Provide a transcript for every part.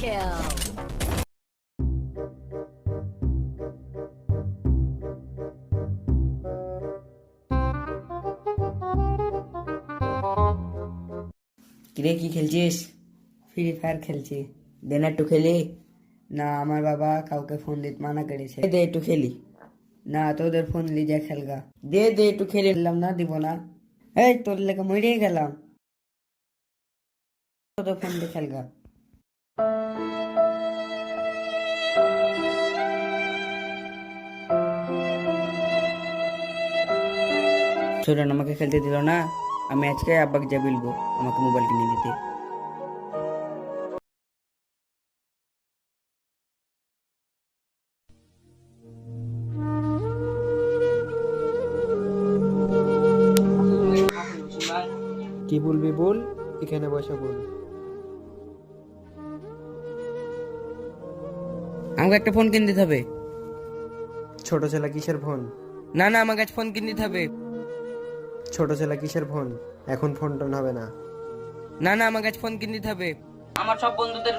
kill. কিরে কি খেলছিস free fire খেলছি দে না একটু খেলি না আমার বাবা কাউকে ফোন দিতে মানা করেছে দে একটু খেলি না তোদের ফোন লিজে খেলগা দে দে একটু খেলে নিলাম না দিব না এই তোর লেগে মরিয়ে গেলাম তোদের ফোন দিয়ে খেলগা সুরন আমাকে খেলতে দিল না আমি আজকে আব্বাকে যা বলব আমাকে মোবাইল কিনে দিতে। কি বলবি বল এখানে বসে বল। আমাকে একটা ফোন কিনে দিতে হবে। ছোট ছেলে কিসের ফোন না না আমার কাছে ফোন কিনে দিতে হবে। ছোট ছেলে কিসের ফোন? এখন ফোন টোন হবে না। না না আমার কাছে ফোন কিনে দিতে হবে। আমার সব বন্ধুদের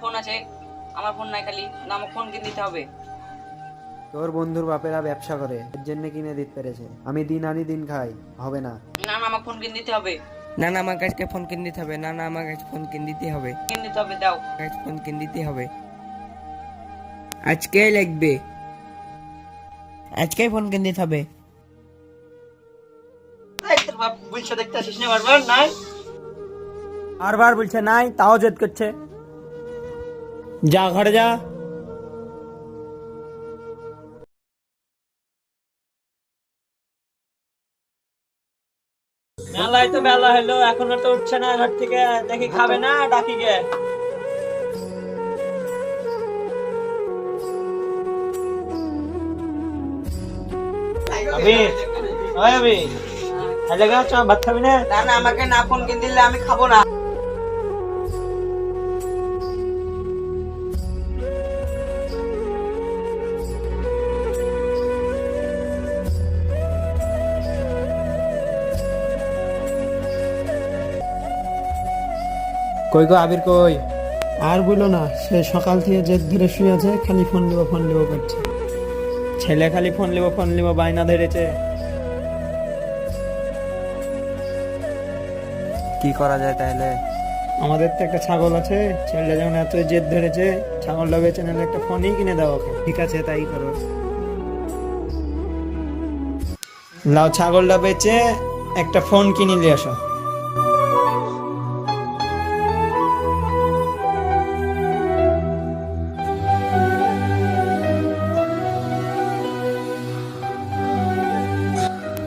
ফোন আছে। আমার ফোন নাই খালি না আমার ফোন কিনে দিতে হবে। তোর বন্ধুর বাপেরা ব্যবসা করে এর জন্য কিনে দিতে পেরেছে। আমি দিন আনি দিন খাই হবে না। না না আমার ফোন কিনে দিতে হবে। না না আমার কাছে ফোন কিনে দিতে হবে। না না আমার কাছে ফোন কিনে দিতে হবে। কিনে দিতে হবে দাও। কাছে ফোন কিনে দিতে হবে। আজকে লাগবে। আজকে ফোন কিনে দিতে হবে। বারবার বলছে নাই তাও জেদ করছে। যা ঘরে যা। মেলায় তো বেলা হলো এখনও তো উঠছে না ঘর থেকে। দেখি খাবে না ডাকি গে আবির ওই আবির ভাত খাবি না? না না আমাকে না ফোন কিনে দিলে আমি খাব না। কই গো আবির কই? আর বলো না সে সকাল থেকে জেদ ধরে শুয়ে আছে খালি ফোন নেব ফোন নেব করছে। ছেলে খালি ফোন নেব ফোন নেব বায়না ধরেছে। কি করা যায় তাহলে? আমাদের তো একটা ছাগল আছে ছেলেটা যখন এত জেদ ধরেছে ছাগলটা বেচে নিলে একটা ফোনই কিনে দাও ওকে। ঠিক আছে তাই করো। লাও ছাগলটা বেচে একটা ফোন কিনে নিয়ে আসো।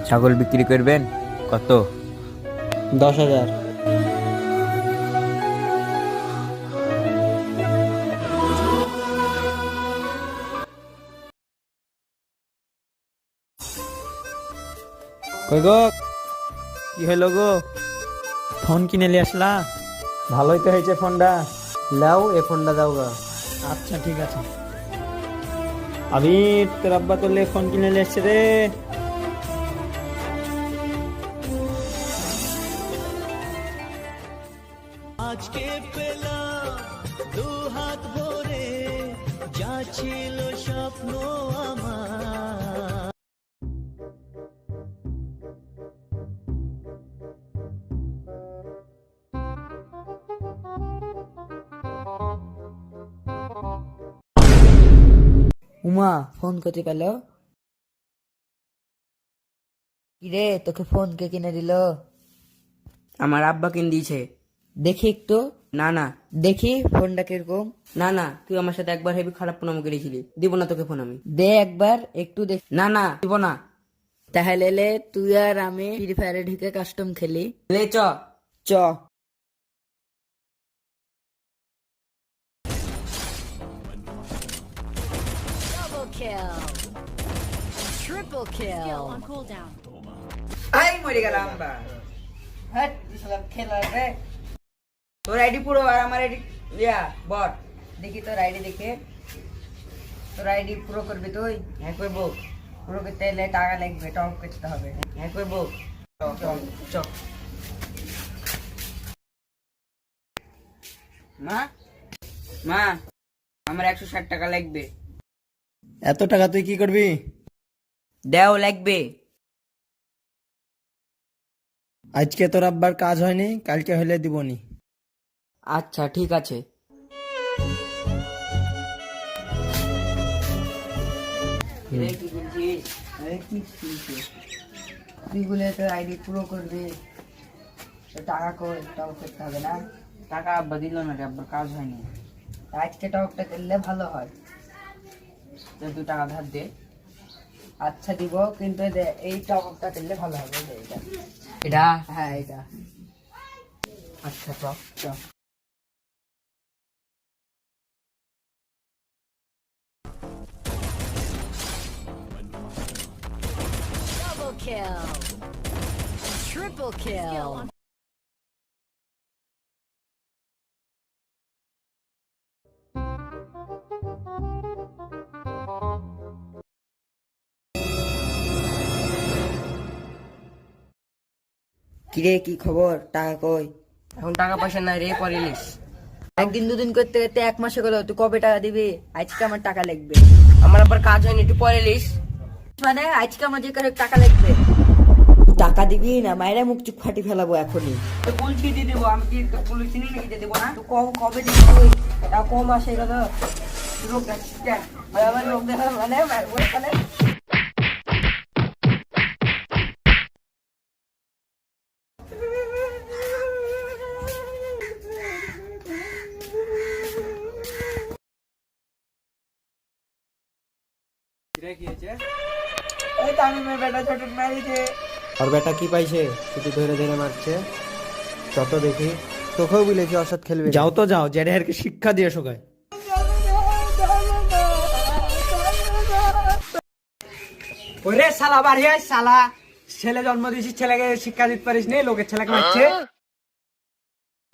ছাগল বিক্রি করবেন? কত? দশ হাজার। কই গো? কি হলো গো? ফোন কিনে নিয়ে আসলা? ভালোই তো হয়েছে ফোনটা। লাও এ ফোনটা দাও গা। আচ্ছা ঠিক আছে। আমি তোর আব্বা তোলে ফোন কিনে নিয়ে এসছে রে। আজকে পেলাম দু হাত ভরে যা ছিল স্বপ্ন। উমা ফোন করতে পেল? কিরে তোকে ফোন কে কিনে দিল? আমার আব্বা কিনে দিয়েছে। দেখি একটু। না না। দেখি ফোনটা কীরকম? না না তুই আমার সাথে একবার হেবি খারাপ প্রণাম করেছিলি। দিব না তোকে ফোন আমি। দে একবার একটু দেখ। না না দিব না। তাহলে তুই আর আমি ফ্রি ফায়ারে ঢুকে কাস্টম খেলি। লে চ। চ। Kill. Triple kill. on cooldown. আই মরে গেলাম বা হ্যাট সব খেলা রে তোর আইডি পুরো আর আমার আইডি ইয়া বট দেখি তোর আইডি দেখে তোর আইডি পুরো করবি তুই হ্যাঁ করব পুরো করতে এলে টাকা লাগবে টপ করতে হবে হ্যাঁ করব চ চ মা মা আমার একশো ষাট টাকা লাগবে এত টাকা তুই কি করবি? দেও লাগবে। আজকে তোর আব্বার কাজ হয়নি কালকে হলে দিবনি। আচ্ছা ঠিক আছে। তুই বলে তোর আইডি পুরো করবি টাকা টাকা করতে হবে না। টাকা আব্বা দিল না রে আব্বার কাজ হয়নি। আজকে টাকাটা দিলে ভালো হয়। তো তুই টাকা ধার দে। আচ্ছা দিব কিন্তু এই টকটা দিলে ভালো হবে এটা। এটা? হ্যাঁ এটা। আচ্ছা Double kill. Triple kill. কিরে কি খবর? টাকা কই? এখন টাকা পয়সা নাই রে পরিলিস একদিন দুদিন করতে করতে এক মাসে গেল তুই কবে টাকা দিবি? আজকে আমার টাকা লাগবে। আমার আবার কাজ হয়নি তুই পরে লিস মানে আজকে আমার যে করে টাকা লাগবে। টাকা দিবি না মায়েরা মুখ চুপ ফাটি ফেলাবো এখনই। তো পুলিশকে দিয়ে দেবো আমি কি তো পুলিশ চিনি নাকি দিয়ে দেবো না? তো কম কবে দিবি তুই? তাও কম আসে গেল। লোক দেখ আমার লোক দেখা মানে ওখানে মারিছে আর বেটা কি পাইছে? শুধু ধরে ধরে মারছে। যত দেখি তোকেও বলেছি অসৎ খেলবে। যাও তো যাও জেরেহারকে শিক্ষা দিয়ে শোকায়। ওরে শালা বাড়ি আয় শালা। ছেলে জন্ম দিয়েছিস ছেলেকে শিক্ষা দিতে পারিস নি লোকের ছেলেকে মারছে।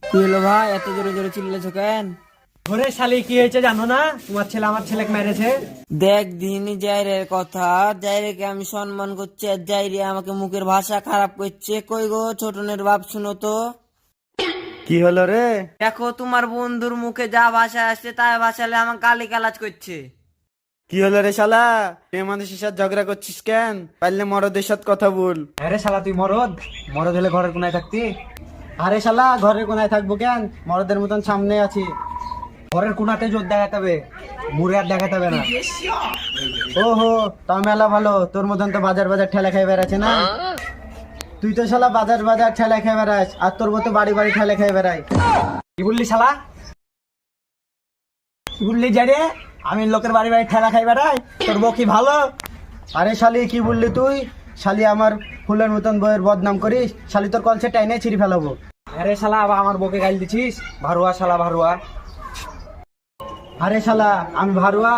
কি হলো ভাই? এত জোরে জোরে চিল্লেছো কেন? ওরে শালি কি হয়েছে জানো না? তোমার ছেলে আমার ছেলেকে মেরেছে। দেখ দিনি জাইরের কথা। জাইরেকে আমি সম্মান করছি আর জাইরে আমাকে মুখের ভাষা খারাপ করছে। কই গো ছোটনের বাপ শুনো তো। কি হলো রে? দেখো তোমার বন্ধুর মুখে যা ভাষা আসছে তাই ভাষালে আমার গালি গালাজ করছে। কি হলো রে শালা? তুই মানুষের সাথে ঝগড়া করছিস কেন? পারলে মরদের সাথে কথা বল। আরে শালা তুই মরদ? মরদ হলে ঘরের কোনায় থাকতি? আরে শালা ঘরের কোনায় থাকব কেন? মরদের মতন সামনে আছি। ঘরের কোনাতে জোর দেখাতে হবে, মুড়ে আর দেখাতে হবে না। ওহো, তা মেলা ভালো, তোর মতন তো বাজার বাজার ঠেলা খেয়ে বেড়াচ্ছে না? তুই তো শালা বাজার বাজার ঠেলা খেয়ে বেড়াস, আর তোর মতো বাড়ি বাড়ি ঠেলা খেয়ে বেড়াই। কি বললি শালা? কি বললি জারে আমি লোকের বাড়ি বাড়ি ঠেলা খাই বেড়াই, তোর বউ কি ভালো? আরে শালি, কি বললি তুই? শালি, আমার ফুলের মতন বইয়ের বদনাম করিস, শালি তোর কলসে টাইনে ছিঁড়ি ফেলাবো। আরে শালা, আবার আমার বউকে গাল দিছিস ভারুয়া শালা, ভারুয়া। আরে শালা, আমি ভারুয়া।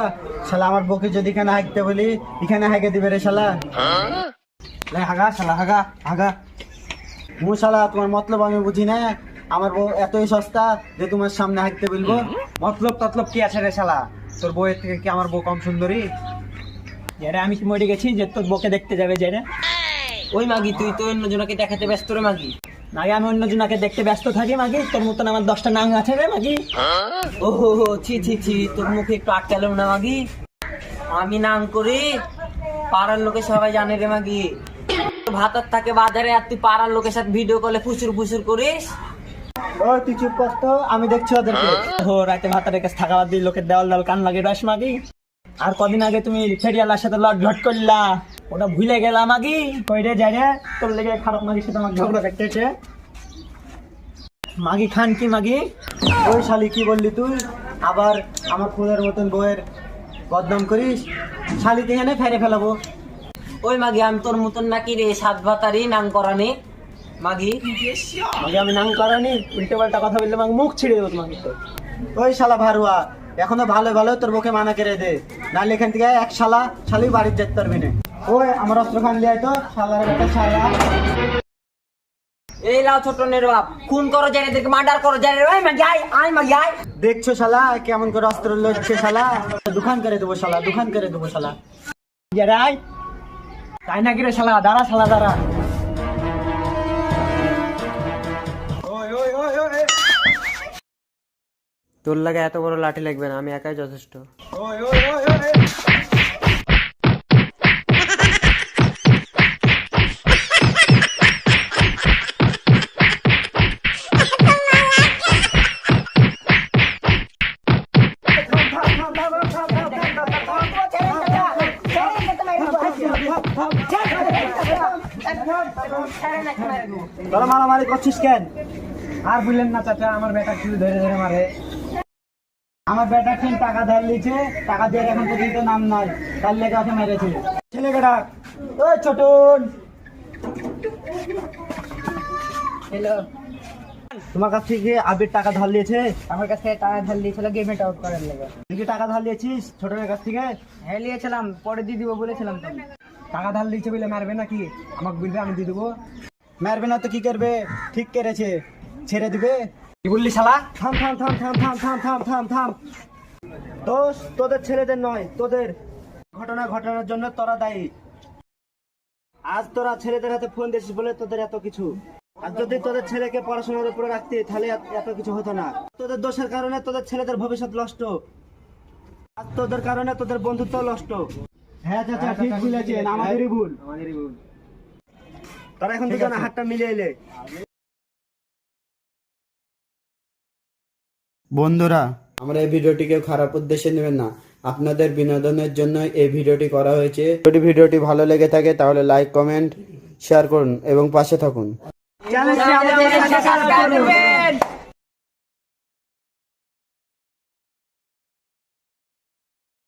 শালা, আমার বউকে যদি এখানে হাঁকতে বলি, এখানে হাঁকে দিবে রে শালা। হাগা শালা, হাগা হাগা। মু শালা, তোমার মতলব আমি বুঝি না। আমার বউ এতই সস্তা যে তোমার সামনে হাঁকতে বলব। মতলব ততলব কি আছে রে শালা? তোর বউয়ের থেকে কি আমার বউ কম সুন্দরী? যারা আমি কি মরে গেছি যে তোর বউকে দেখতে যাবে যারা ওই মাগি, তুই তো অন্য জনকে দেখাতে ব্যস্ত রে মাগি। আগে আমি অন্য জনাকে দেখতে ব্যস্ত থাকি মাগি। তোর মতন আমার দশটা নাং আছে রে মাগি। ও হো হো ছি ছি ছি তোর মুখে একটু আটকালো না মাগি। আমি নাম করি পাড়ার লোকে সবাই জানে রে মাগি। ভাতার থাকে বাজারে আর তুই পাড়ার লোকের সাথে ভিডিও কলে ফুসুর ফুসুর করিস। ও তুই চুপ কর তো আমি দেখছি ওদেরকে। ও রাতে ভাতারের কাছে থাকা বাদ দিয়ে লোকের দেওয়াল দেওয়াল কান লাগে রস মাগি। আর কদিন আগে তুমি ফেরিয়ালার সাথে লট ঘট করলা। ওটা ভুলে গেলাম মাগি কই রে যাই রে, তোর লেগে খারাপ মাগির সাথে আমার ঝগড়া করতেছে মাগি খান কি মাগি? ওই শালি কি বললি তুই? আবার আমার ফুলের মতন বউয়ের বদনাম করিস? শালিকে এখানে ফেরে ফেলাবো। ওই মাগি, আমি তোর মতন নাকি রে, সাত ভাতারি নাম করানি। মাগি মাগি, আমি নাম করানি? উল্টো পাল্টা কথা বললে মাগি মুখ ছিঁড়ে দেবো তো ওই শালা ভারুয়া, এখনও ভালো ভালো তোর বুকে মানা কেড়ে দে। নাহলে এখান থেকে এক শালা, শালি বাড়ির যেতে পারবি না ওই আমার অস্ত্র খান লিয়ে তো শালার শালা। এই লাও ছোট নের বাপ খুন করো জানেদেরকে মার্ডার করো জানে ওই মাগি আয় আয় মাগি আয়। দেখছ শালা কেমন করে অস্ত্র লড়ছে শালা? দোকান করে দেবো শালা দোকান করে দেবো শালা। যারাই তাই নাকি রে শালা দাঁড়া শালা দাঁড়া। তোর লাগে এত বড় লাঠি লাগবে না আমি একাই যথেষ্ট। তোরা মারামারি করছিস কেন? আর বললেন না চাচা, আমার বেটা কি ধরে ধরে মারে। আমার বেটা ঠিক টাকা ধার লিছে টাকা দিয়ে এখন পর্যন্ত নাম নাই, তার লেগে ওকে মেরেছে। ছেলে বেটা, ওই ছোটন হ্যালো। তোমার কাছ থেকে আবির টাকা ধার লিয়েছে আমার কাছ থেকে টাকা ধার দিয়েছিল গেমে আউট করার লেগে। তুই কি টাকা ধার লিয়েছিস ছোটনের কাছ থেকে? হ্যাঁ নিয়েছিলাম। পরে দিয়ে দিব বলেছিলাম তো টাকা ধার লিয়েছে বলে মারবে নাকি? আমাকে বলবে, আমি দিয়ে দেবো। মারবে না তো কি করবে? ঠিক করেছে ছেড়ে দিবে। কি বললি শালা? থাম থাম থাম থাম থাম থাম থাম থাম থাম। দোষ তোদের ছেলেদের নয়, তোদের। ঘটনা ঘটনার জন্য তোরা দায়ী। আজ তোরা ছেলেদের হাতে ফোন দিয়েছিস বলে তোদের এত কিছু। আর যদি তোদের ছেলেকে পড়াশোনার উপরে রাখতে, তাহলে এত- কিছু হতো না। তোদের দোষের কারণে তোদের ছেলেদের ভবিষ্যৎ নষ্ট। আর তোদের কারণে তোদের বন্ধুত্ব নষ্ট। হ্যাঁ চাচা, ঠিক বলেছেন। আমাদেরই ভুল আমাদেরই ভুল। তারা এখন দুজনে হাতটা মিলে এলে বন্ধুরা আমরা এই ভিডিওটিকে খারাপ উদ্দেশ্যে নেবেন না। আপনাদের বিনোদনের জন্য এই ভিডিওটি করা হয়েছে। যদি ভিডিওটি ভালো লেগে থাকে তাহলে লাইক কমেন্ট শেয়ার করুন এবং পাশে থাকুন।